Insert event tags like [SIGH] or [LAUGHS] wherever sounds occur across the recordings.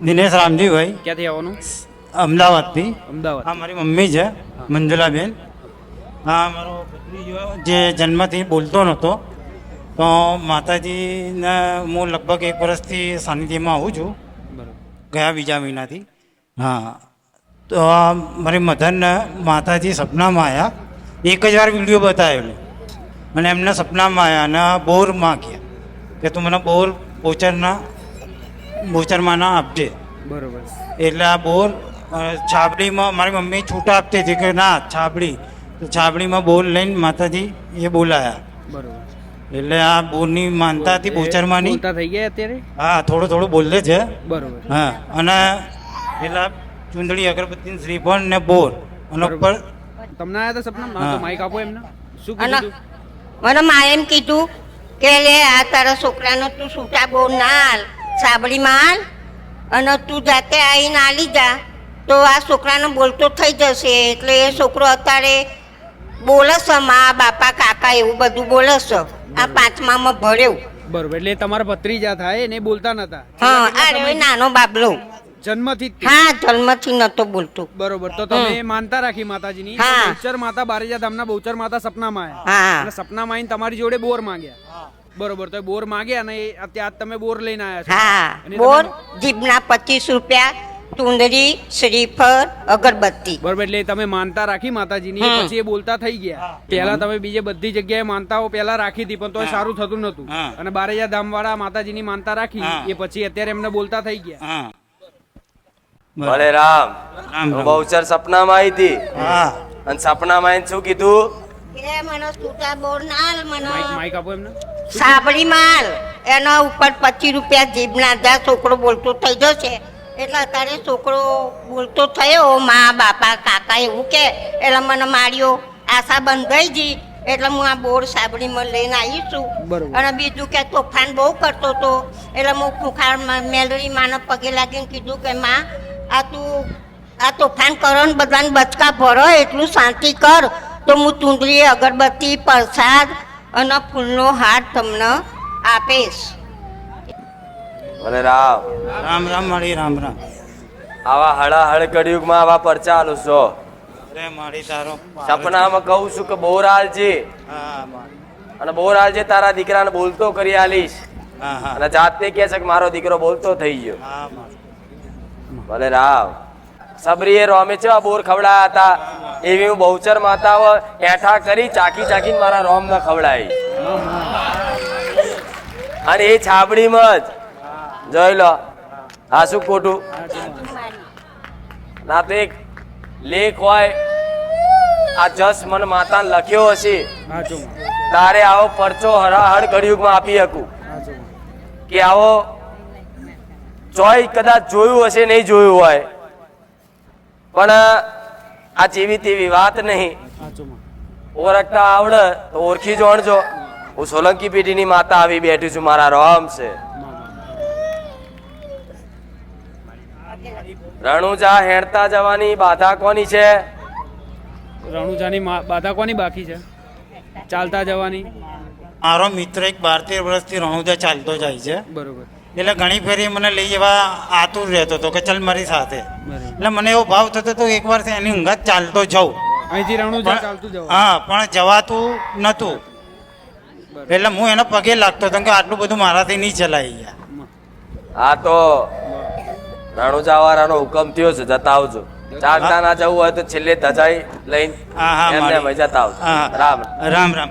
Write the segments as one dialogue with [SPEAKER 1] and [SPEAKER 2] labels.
[SPEAKER 1] દિનેશ રામજીભાઈ
[SPEAKER 2] ક્યાંથી આવવાનું?
[SPEAKER 1] અમદાવાદથી.
[SPEAKER 2] અમદાવાદ.
[SPEAKER 1] હા મારી મમ્મી છે મંજુલાબેન. હા મારો જે જન્મથી બોલતો નહોતો તો માતાજીને હું લગભગ એક વર્ષથી સાનિધ્યમાં આવું છું. ગયા બીજા મહિનાથી. હા તો મારી મધરને માતાજી સપનામાં આવ્યા એક જ વાર વીડિયો બતાવેલો. અને એમને સપનામાં આવ્યા અને બોર માગ્યા કે તું મને બોર બોચરના બોચરમાંના આપજે.
[SPEAKER 2] બરોબર.
[SPEAKER 1] એટલે આ બોર છાબડીમાં મારી મમ્મી છૂટા આપતી હતી કે ના છાબડી. તો છાબડીમાં બોર લઈને માતાજી એ બોલાયા.
[SPEAKER 2] બરોબર.
[SPEAKER 1] એટલે આ બોરની માનતા હતી બોચરમાંની
[SPEAKER 2] થઈ ગયા અત્યારે?
[SPEAKER 1] હા થોડું થોડું બોલે છે.
[SPEAKER 2] બરોબર.
[SPEAKER 1] હા અને પેલા ચૂંદડી અગરબત્તી શ્રીફળ ને બોર અને ઉપર
[SPEAKER 2] તમને આયા હતા સપના? માઇક આપો એમને. શું કીધું
[SPEAKER 3] મને મા એમ કીધું કે લે આ તારા છોકરાનો તું છૂટા બહુ ના હાલ સાબડીમાં હાલ અને તું જાતે આવીને આ લીધા તો આ છોકરાને બોલતો થઈ જશે. એટલે એ છોકરો અત્યારે બોલે મા બાપા કાકા એવું બધું બોલે છે. આ પાંચમામાં ભર્યો
[SPEAKER 2] બરોબર. એટલે તમારા ભત્રીજા થાય એને બોલતા નતા.
[SPEAKER 3] હા અરે નાનો બાબલો.
[SPEAKER 2] જન્મથી
[SPEAKER 3] હા જન્મથી નતો બોલતો.
[SPEAKER 2] બરોબર. તો તમે માનતા રાખી માતાજીની. બહુચર માતા બારેજા ધામના બહુચર માતા સપનામાં આવ્યા. અને સપનામાં આવીને તમારી જોડે બોર માંગ્યા. બરોબર તો બોર માંગ્યા ને અત્યારે તમે બોર લઈને આવ્યા છો.
[SPEAKER 3] હા
[SPEAKER 2] બોર
[SPEAKER 3] જીભના પચીસ રૂપિયા તુંદરી શ્રીફળ અગરબત્તી.
[SPEAKER 2] બરોબર એટલે તમે માનતા રાખી માતાજીની પછી એ બોલતા થઈ ગયા. પહેલા તમે બીજે બધી જગ્યાએ માનતાઓ પહેલા રાખી હતી પણ તો સારું થતું નતું. અને બારેજા ધામ વાળા માતાજીની માનતા રાખી. એ પછી અત્યારે એમને બોલતા થઈ ગયા.
[SPEAKER 1] હા.
[SPEAKER 4] ભલે રામ. બહુચર સપનામાં આવી હતી. અને સપનામાં શું કીધું?
[SPEAKER 3] કે મને છૂટા બોર નાલ મને
[SPEAKER 2] આપો એમને.
[SPEAKER 3] સાબડી માલ. એના ઉપર પચીસ રૂપિયા જીભના જ્યાં છોકરો બોલતો થઈ જશે. એટલે અત્યારે છોકરો બોલતો થયો મા બાપા કાકા એવું કે એટલે મને માર્યો આશા બંધાઈ ગઈ એટલે હું આ બોર સાબડીમાં લઈને આવી છું. અને બીજું કે તોફાન બહુ કરતો હતો એટલે હું ખુખાર મેલરી માને પગે લાગીને કીધું કે માં આ તું આ તોફાન કરો ને બધાને બચકા ભરો એટલું શાંતિ કર. તો હું ચૂંદડી અગરબત્તી પ્રસાદ અને ફૂલનો હાર તમને આપીશ.
[SPEAKER 4] ભલે રામ.
[SPEAKER 1] રામ રામ મારી રામ રામ.
[SPEAKER 4] આવા હળાહળ કળિયુગમાં આવા પરચા આલો છો.
[SPEAKER 1] અરે મારી તારો
[SPEAKER 4] સપનામાં કહું છું કે બોર આલજે
[SPEAKER 1] હા
[SPEAKER 4] અને બોર આલજે તારા દીકરાને બોલતો કરી આલીશ.
[SPEAKER 1] હા હા.
[SPEAKER 4] અને જાતે કહે છે કે મારો દીકરો બોલતો થઈ ગયો. ભલે રામ. સબરીએ રોમે છે બોર ખવડાયા હતા એવી હું બહુચર માતાઓ એઠા કરી ચાકી ચાકીને મારા રોમ ના ખવડાવી અને એ છાબડીમાં જ, જોઈ લો, આ શું ખોટું ના તો એક લેખ હોય, આ જસ મન માતાને લખ્યો હશે. તારે આવો પરચો હરાહળ કળિયુગમાં આપી શકું. કે આવો ચોય કદાચ જોયું હશે, નહીં જોયું હોય પણ આ જેવી તેવી વાત નહીં. ઓળખતા આવડે તો ઓળખી જોણજો. હું સોલંકી પેઢીની માતા આવી બેઠી છું મારા રોમ છે. રણુજા હેણતા જવાની બાધા કોની છે?
[SPEAKER 2] રણુજાની મા- બાધા કોની બાકી છે? ચાલતા જવાની?
[SPEAKER 1] મારો મિત્ર એક બાર તેર વર્ષથી રણુજા ચાલતો જાય છે.
[SPEAKER 2] બરોબર.
[SPEAKER 1] એટલે ઘણી ફેરી મને લઈ જવા આતુર રહેતો હતો કે ચલ મારી સાથે. એટલે મને એવો ભાવ થતો હતો એક વાર એની ઊંઘાત ચાલતો જાઉં.
[SPEAKER 2] અહીંથી રણુજા
[SPEAKER 1] પણ-
[SPEAKER 2] ચાલતું જવાનું.
[SPEAKER 1] હા પણ જવાતું નહોતું. એટલે હું એના પગે લાગતો હતો કે આટલું બધું મારાથી નહીં ચલાવી ગયા
[SPEAKER 4] આ તો રણુજા વાળાનો હુકમ થયો છે જતા આવજો. ચાલતા ના જવું હોય તો છેલ્લે ધજાઈ લઈને
[SPEAKER 1] હા હા
[SPEAKER 4] એમને જતા આવજો રામ.
[SPEAKER 1] રામ રામ.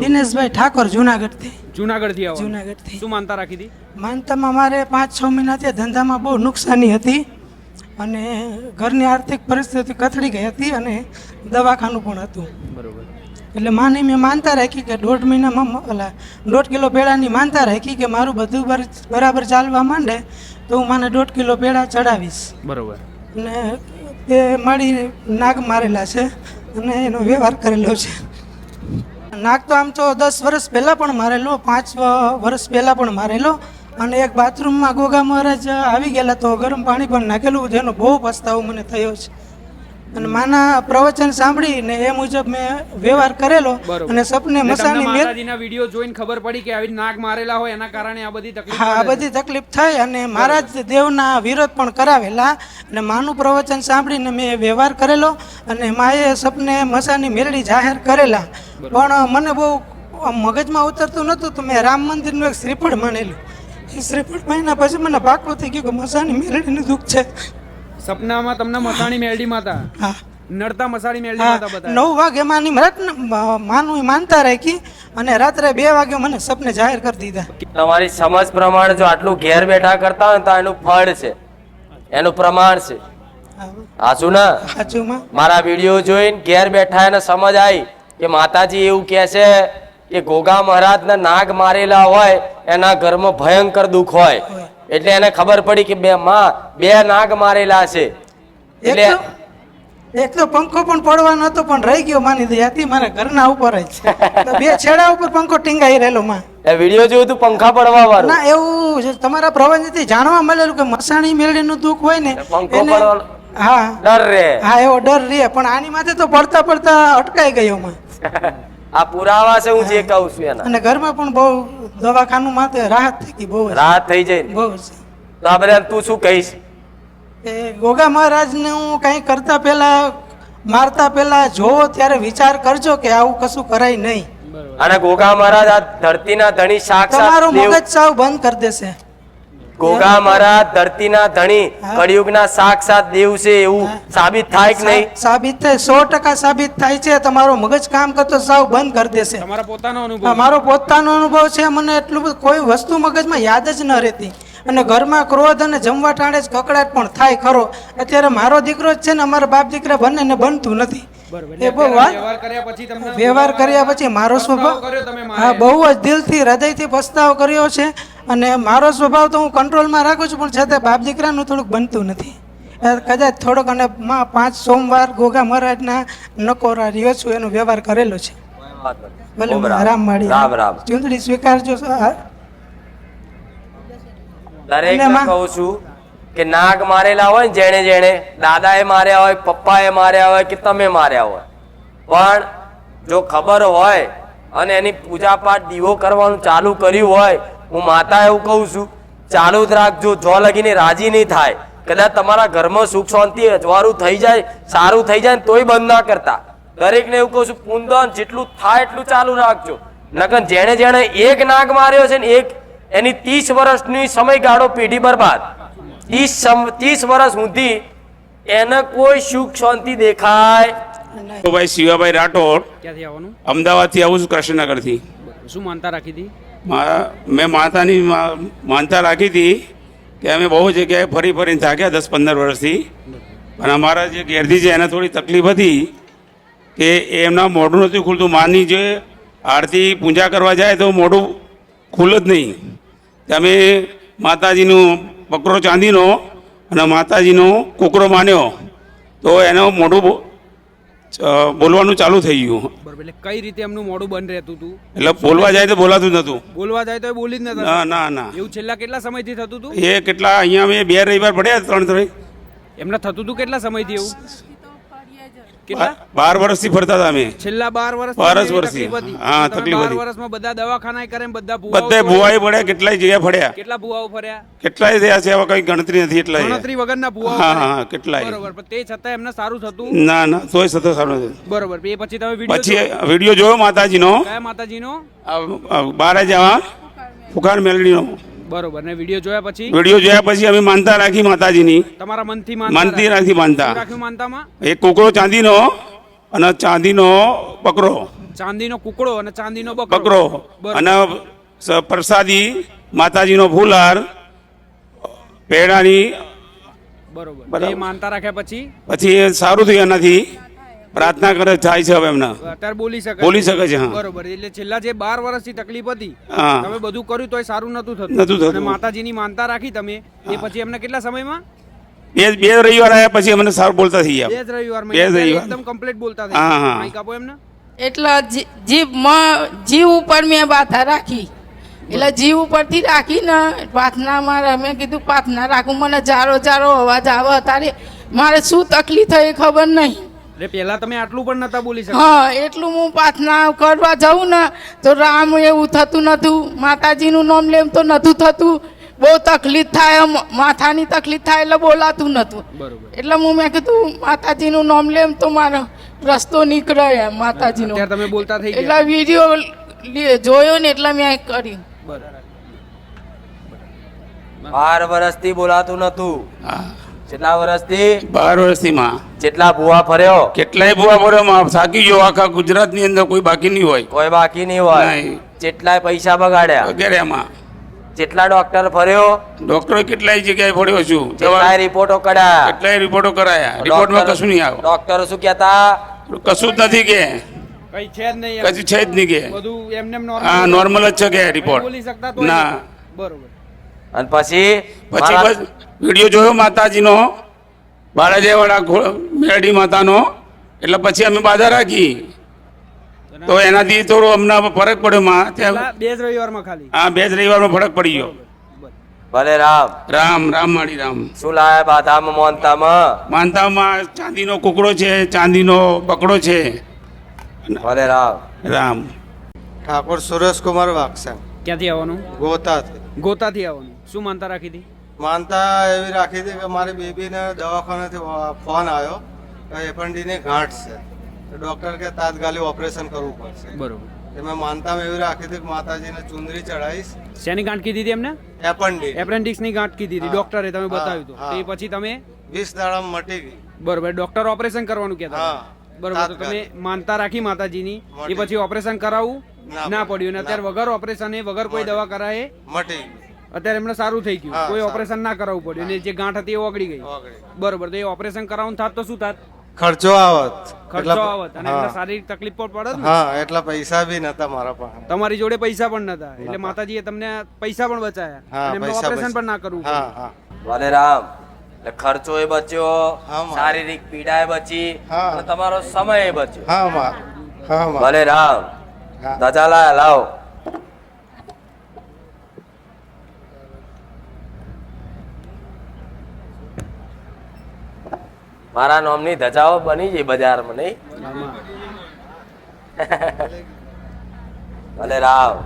[SPEAKER 5] દિનેશભાઈ ઠાકોર જુનાગઢથી.
[SPEAKER 2] જુનાગઢથી આવો.
[SPEAKER 5] જુનાગઢથી.
[SPEAKER 2] શું માનતા રાખી હતી?
[SPEAKER 5] માનતામાં મારે પાંચ છ મહિનાથી ધંધામાં બહુ નુકસાની હતી અને ઘરની આર્થિક પરિસ્થિતિ કથળી ગઈ હતી અને દવાખાનું પણ હતું.
[SPEAKER 2] બરોબર.
[SPEAKER 5] એટલે માની મેં માનતા રાખી કે દોઢ મહિનામાં ઓલા દોઢ કિલો પેડાની માનતા રાખી કે મારું બધું બરાબર ચાલવા માંડે તો હું માને દોઢ કિલો પેડા ચડાવીશ.
[SPEAKER 2] બરોબર.
[SPEAKER 5] અને એ મળી નાગ મારેલા છે અને એનો વ્યવહાર કરેલો છે. નાગ તો આમ તો દસ વર્ષ પહેલાં પણ મારેલો, પાંચ વર્ષ પહેલાં પણ મારેલો. અને એક બાથરૂમમાં ગોગા મહારાજ આવી ગયેલા તો ગરમ પાણી પણ નાખેલું, જેનો બહુ પસ્તાવો મને થયો છે. અને માના પ્રવચન સાંભળીને એ મુજબ મેં વ્યવહાર કરેલો અને સપને મસાની મેલ
[SPEAKER 2] માતાજીના વીડિયો જોઈને ખબર પડી કે આવી નાગ મારેલા હોય એના કારણે આ બધી તકલીફ
[SPEAKER 5] આ બધી તકલીફ થઈ અને મહારાજ દેવના વિરોધ પણ કરાવેલા અને માનું પ્રવચન સાંભળીને મેં વ્યવહાર કરેલો અને માએ સપને મસાની મેલડી જાહેર કરેલા. પણ મને બહુ મગજમાં ઉતરતું નહોતું તો મેં રામ મંદિરનું એક શ્રીફળ માનેલું. એ શ્રીફળ મહિના પછી મને પાકું થઈ ગયું કે મસાની મેલડીનું દુઃખ છે.
[SPEAKER 2] સપનામાં તમને મસાણી મેલડી માતા
[SPEAKER 5] હા.
[SPEAKER 2] નડતા મસાણી મેલડી માતા બતાવી
[SPEAKER 5] નવ વાગે માની મરત માનું માનતા રાખી અને રાત્રે બે વાગે મને સપને જાહેર કરી દીધા.
[SPEAKER 4] તમારી સમજ પ્રમાણે જો આટલું ઘેર બેઠા કરતા હોય તો એનું ફળ છે. એનું પ્રમાણ છે. હાચું ના?
[SPEAKER 5] સાચુંમાં
[SPEAKER 4] મારા વીડિયો જોઈને ઘેર બેઠા એને સમજ આવી કે માતાજી એવું કહે છે કે ગોગા મહારાજના નાગ મારેલા હોય એના ઘરમાં ભયંકર દુઃખ હોય. એટલે એને ખબર પડી કે બે માં બે નાગ મારેલા છે. એટલે
[SPEAKER 5] એક તો પંખો પણ પડવા હતો પણ રહી ગયો માની દયાથી મારા ઘરના ઉપર જ બે છેડા ઉપર પંખો ટીંગાઈ રહેલો માં.
[SPEAKER 4] એ વીડિયો જોયું હતું પંખા પડવા વાળું?
[SPEAKER 5] ના એવું તમારા પ્રવચનથી જાણવા મળેલું કે મસાણી મેળડીનું દુઃખ હોય ને
[SPEAKER 4] પંખો પડવાનો
[SPEAKER 5] હા.
[SPEAKER 4] ડર રે.
[SPEAKER 5] હા એવો ડર રે. પણ આની માથે તો પડતા પડતા અટકાઈ ગયો માં. [LAUGHS]
[SPEAKER 4] આ પુરાવા છે હું જે કહું છું એના.
[SPEAKER 5] અને ઘરમાં પણ બહુ દવાખાનું માથે રાહત થઈ ગઈ બહુ
[SPEAKER 4] રાહત થઈ જાય ને.
[SPEAKER 5] બહુ
[SPEAKER 4] તો આપણે તું શું કહીશ?
[SPEAKER 5] એ ગોગા મહારાજને હું કંઈ કરતા પહેલા મારતા પહેલા જોવો ત્યારે વિચાર કરજો કે આવું કશું કરાય નહીં.
[SPEAKER 4] અને ગોગા મહારાજ આ ધરતીના ધણી સાક્ષાત
[SPEAKER 5] તમારું મગજ સાવ બંધ કરી દેશે.
[SPEAKER 4] ગોગા મારા ધરતીના ધણી. કળિયુગના સાક્ષાત દેવ છે એવું સાબિત થાય કે નહીં?
[SPEAKER 5] સાબિત થાય સો ટકા સાબિત થાય છે. તમારો મગજ કામ કરતો સાવ બંધ કરી દેશે.
[SPEAKER 2] તમારા પોતાનો અનુભવ.
[SPEAKER 5] મારો પોતાનો અનુભવ છે. મને એટલું બધું કોઈ વસ્તુ મગજમાં યાદ જ ન રહેતી. અને ઘરમાં ક્રોધ અને જમવા ટાણે જ કકડાટ પણ થાય ખરો. અત્યારે મારો દીકરો જ છે ને અમારા બાપ દીકરા બંનેને બનતું નથી. એ બહુ વાત
[SPEAKER 2] વ્યવહાર કર્યા પછી તમને
[SPEAKER 5] વ્યવહાર કર્યા પછી મારો સ્વભાવ. હા બહુ જ દિલથી હૃદયથી પસ્તાવ કર્યો છે. અને મારો સ્વભાવ તો હું કંટ્રોલમાં રાખું છું પણ છતાં બાપ દીકરાનું થોડુંક બનતું નથી. કદાચ થોડોક અને માં પાંચ સોમવાર ગોગા મહારાજના નકોરા રહ્યો છું એનો વ્યવહાર કરેલો છે. ભલે
[SPEAKER 4] રામ.
[SPEAKER 5] માડી
[SPEAKER 4] રામ રામ.
[SPEAKER 5] ચૂંટણી સ્વીકારજો
[SPEAKER 4] દરેક કહું છું કે નાગ મારેલા હોય ને જેણે જેણે દાદાએ માર્યા હોય પપ્પાએ માર્યા હોય કે તમે માર્યા હોય. પણ જો ખબર હોય અને એની પૂજા પાઠ દીવો કરવાનું ચાલુ કર્યું હોય હું માતા એવું કહું છું ચાલુ જ રાખજો જો લગીને રાજી નહીં થાય કદાચ તમારા ઘરમાં સુખ શાંતિ અજવાળું થઈ જાય સારું થઈ જાય ને તોય બંધ ના કરતા. દરેકને એવું કહું છું પૂંદન જેટલું થાય એટલું ચાલુ રાખજો. નકર જેણે જેણે એક નાગ માર્યો છે ને એક એની ત્રીસ વર્ષની સમયગાળો પેઢી બરબાદ. ત્રીસ ત્રીસ વર્ષ સુધી એને કોઈ સુખ શાંતિ દેખાય.
[SPEAKER 6] તો ભાઈ શિવાભાઈ રાઠોડ
[SPEAKER 2] ક્યાંથી આવવાનું?
[SPEAKER 6] અમદાવાદથી આવું છું કૃષ્ણનગરથી
[SPEAKER 2] શું માનતા રાખી હતી?
[SPEAKER 6] મારા, મેં માતાની માનતા રાખી હતી કે અમે બહુ જગ્યાએ ફરી ફરીને થાક્યા દસ પંદર વર્ષથી. પણ અમારા જે ઘેરથી છે, એને થોડી તકલીફ હતી કે એમના મોઢું નથી ખુલતું. માની જે આરતી પૂજા કરવા જાય તો મોઢું ખુલ જ નહીં. તમે માતાજીનું બકરો ચાંદીનો અને માતાજીનો કૂકરો માન્યો. તો એનો મોઢું બોલવાનું ચાલુ થઈ ગયું.
[SPEAKER 2] બરાબર એટલે કઈ રીતે એમનું મોઢું બંધ રહેતું હતું
[SPEAKER 6] એટલે બોલવા જાય તો બોલાતું જ નતું.
[SPEAKER 2] બોલવા જાય તો બોલી જ નતા
[SPEAKER 6] ના ના ના.
[SPEAKER 2] એવું છેલ્લા કેટલા સમયથી થતું હતું
[SPEAKER 6] એ કેટલા અહીંયા મેં બે રવિવાર પડ્યા ત્રણ ત્રણ
[SPEAKER 2] એમને થતું હતું કેટલા સમયથી એવું?
[SPEAKER 6] બાર વર્ષથી ફરતા હતા અમે.
[SPEAKER 2] છેલ્લા બાર વર્ષ
[SPEAKER 6] બાર જ વર્ષથી. હા, તકલીફ હતી.
[SPEAKER 2] વર્ષમાં બધા દવાખાના કરે બધા
[SPEAKER 6] બધા. ભુવાઈ પડ્યા કેટલાય જગ્યા ફર્યા.
[SPEAKER 2] કેટલા ભુવાઓ ફર્યા?
[SPEAKER 6] કેટલાય થયા છે એવા કઈ ગણતરી નથી એટલા
[SPEAKER 2] ગણતરી વગરના ભુવાઓ
[SPEAKER 6] હા હા કેટલાય.
[SPEAKER 2] બરોબર પણ તે છતાં એમને સારું થતું?
[SPEAKER 6] ના ના તોય સતત સારું નથી.
[SPEAKER 2] બરોબર એ પછી તમે વીડિયો
[SPEAKER 6] પછી વીડિયો જોયો માતાજીનો?
[SPEAKER 2] કયા માતાજીનો?
[SPEAKER 6] બારે જવા ફુકાર મેલડીનો.
[SPEAKER 2] બરોબર. ને વીડિયો જોયા પછી?
[SPEAKER 6] વીડિયો જોયા પછી અમે માનતા રાખી માતાજીની.
[SPEAKER 2] તમારા મનથી
[SPEAKER 6] માનતી રાખી. માનતા.
[SPEAKER 2] રાખ્યું માનતામાં?
[SPEAKER 6] એક કુકરો ચાંદીનો અને ચાંદીનો બકરો.
[SPEAKER 2] ચાંદીનો કુકડો અને ચાંદીનો બકરો.
[SPEAKER 6] બકરો. અને પ્રસાદી માતાજીનો ફૂલહાર પેડાની.
[SPEAKER 2] બરોબર. એ માનતા રાખ્યા પછી?
[SPEAKER 6] પછી સારું થયું એનાથી. પ્રાર્થના કરે થાય છે હવે એમના.
[SPEAKER 2] અત્યારે બોલી શકે
[SPEAKER 6] બોલી શકે છે, હા.
[SPEAKER 2] બરોબર એટલે છેલ્લા જે બાર વર્ષથી તકલીફ હતી તમે બધું કર્યું તોય સારું નતું થતું.
[SPEAKER 6] નતું થતું.
[SPEAKER 2] અને માતાજીની માનતા રાખી તમે એ પછી એમને કેટલા સમયમાં?
[SPEAKER 6] બે બે રવિવાર આવ્યા પછી અમને સારું બોલતા થઈ
[SPEAKER 2] બે
[SPEAKER 6] ગયા
[SPEAKER 2] જ રવિવાર
[SPEAKER 6] બે જ રવિવાર.
[SPEAKER 2] એકદમ કમ્પ્લીટ બોલતા થઈ
[SPEAKER 6] હા.
[SPEAKER 2] માઈક આપો એમને.
[SPEAKER 7] એટલે જી- જીભ મ- જીવ ઉપર મેં બાધા રાખી એટલે જીવ ઉપરથી રાખીને પ્રાર્થનામાં મેં કીધું પ્રાર્થના રાખું મને જારો જારો અવાજ આવે તારે મારે શું તકલીફ થઈ ખબર નહીં.
[SPEAKER 2] એટલે પેલા તમે આટલું પણ નતા બોલી શકતા.
[SPEAKER 7] હા એટલું હું પ્રાર્થના કરવા જાઉં ને તો રામ એવું થતું નતું માતાજીનું નામ લેમ તો નતું થતું. બહુ તકલીફ થાય માથાની તકલીફ થાય એટલે બોલાતું નતું.
[SPEAKER 2] બરોબર.
[SPEAKER 7] એટલે હું મેં કીધું માતાજીનું નામ લેમ તો મારો રસ્તો નીકળે એમ માતાજીનો.
[SPEAKER 2] અત્યારે તમે બોલતા થઈ
[SPEAKER 7] એટલે વીડિયો જોયો ને એટલે મેં કર્યું.
[SPEAKER 2] બરાબર.
[SPEAKER 4] બાર વર્ષથી બોલાતું નતું.
[SPEAKER 6] હા.
[SPEAKER 4] કેટલા વર્ષથી
[SPEAKER 6] બાર વર્ષથી માં
[SPEAKER 4] જેટલા ભૂવા ફર્યો
[SPEAKER 6] કેટલાય ભૂવા ફર્યો માં સાકી ગયો આખા ગુજરાતની અંદર કોઈ બાકી નહીં હોય.
[SPEAKER 4] કોઈ બાકી નહીં હોય.
[SPEAKER 6] કેટલાય
[SPEAKER 4] જેટલાય પૈસા બગાડ્યા
[SPEAKER 6] વગેરે એમાં.
[SPEAKER 4] જેટલા ડોક્ટર ફર્યો
[SPEAKER 6] ડોક્ટર કેટલાય જગ્યાએ ફર્યો છું. કેટલાય
[SPEAKER 4] રિપોર્ટો કરાયા
[SPEAKER 6] કેટલાય રિપોર્ટો કરાયા રિપોર્ટમાં કશું નહીં આવે.
[SPEAKER 4] ડોક્ટર શું કહેતા?
[SPEAKER 6] કશું જ નથી કે.
[SPEAKER 2] કઈ છે જ નહીં.
[SPEAKER 6] કશું છે જ નહીં કે.
[SPEAKER 2] બધું એમને
[SPEAKER 6] નોર્મલ જ છે. કે રિપોર્ટ
[SPEAKER 2] બોલી
[SPEAKER 6] ના.
[SPEAKER 2] બરોબર.
[SPEAKER 4] અને પછી
[SPEAKER 6] પછી વીડિયો જોયો માતાજીનો ઘો- મેરડી માતાનો. એટલે પછી અમે બાધા રાખી. તો એનાથી થોડો અમને ફરક પડ્યો માં ત્યાં
[SPEAKER 2] બે જ રવિવારમાં ખાલી.
[SPEAKER 6] હા બે જ રવિવારમાં ફરક પડી ગયો.
[SPEAKER 4] ભલે રામ.
[SPEAKER 6] રામ રામ માળી રામ.
[SPEAKER 4] શું લાયા બાધામાં મોનતામાં
[SPEAKER 6] માનતામાં ચાંદીનો કુકડો છે ચાંદીનો બકડો છે.
[SPEAKER 4] ભલે રામ.
[SPEAKER 6] રામ.
[SPEAKER 8] ઠાકોર સુરેશકુમાર વાગસા
[SPEAKER 2] ક્યાંથી આવવાનું?
[SPEAKER 8] ગોતા
[SPEAKER 2] ગોતાથી આવવાનું. શું માનતા રાખી હતી?
[SPEAKER 8] માનતા એવી રાખી હતી કે મારી બેબીને દવાખાનેથી ફોન આવ્યો કે એપન્ડીની ગાંઠ છે. ડૉક્ટર કે તાત્કાલિક ઓપરેશન કરવું પડશે.
[SPEAKER 2] બરોબર.
[SPEAKER 8] એમાં મેં માનતામાં એવી રાખી હતી કે માતાજીને ચુંદરી ચડાવીશ
[SPEAKER 2] શેની ગાંઠ કીધી હતી એમને?
[SPEAKER 8] એપન્ડી
[SPEAKER 2] એપેન્ડિક્સની ગાંઠ કીધી હતી. ડૉક્ટરે તમે બતાવ્યું હતું એ પછી તમે?
[SPEAKER 8] વીસ દાડા મટી ગઈ.
[SPEAKER 2] બરોબર. ડોક્ટર ઓપરેશન કરવાનું કહેતા. બરોબર. તો તમે માનતા રાખી માતાજીની એ પછી ઓપરેશન કરાવવું?
[SPEAKER 8] ના પડ્યું.
[SPEAKER 2] અને અત્યારે વગર ઓપરેશન એ વગર કોઈ દવા કરાય
[SPEAKER 8] મટી ગઈ
[SPEAKER 2] અત્યારે એમને સારું થઈ ગયું. કોઈ ઓપરેશન ના કરાવવું પડ્યું. અને જે ગાંઠ હતી એ ઓગળી ગઈ. બરોબર. તો એ ઓપરેશન કરાવવાનું થાત તો શું થાત?
[SPEAKER 8] ખર્ચો આવત.
[SPEAKER 2] ખર્ચો આવત. અને એમને શારીરિક તકલીફ પણ પડત
[SPEAKER 8] હા એટલા પૈસા બી નતા મારા પાસે.
[SPEAKER 2] તમારી જોડે પૈસા પણ નતા. એટલે માતાજીએ તમને પૈસા પણ બચાયા. અને
[SPEAKER 8] પૈસા
[SPEAKER 2] ઓપરેશન પણ ના કરવું
[SPEAKER 8] હા હા.
[SPEAKER 4] ભલે રામ એટલે ખર્ચો એ બચ્યો શારીરિક પીડા એ બચી તમારો સમય એ બચ્યો.
[SPEAKER 8] હા હા
[SPEAKER 4] ભલે રામ લાયા લાવો. મારા નોમની ધજાઓ બની ગઈ બજારમાં નહીં? ભલે રામ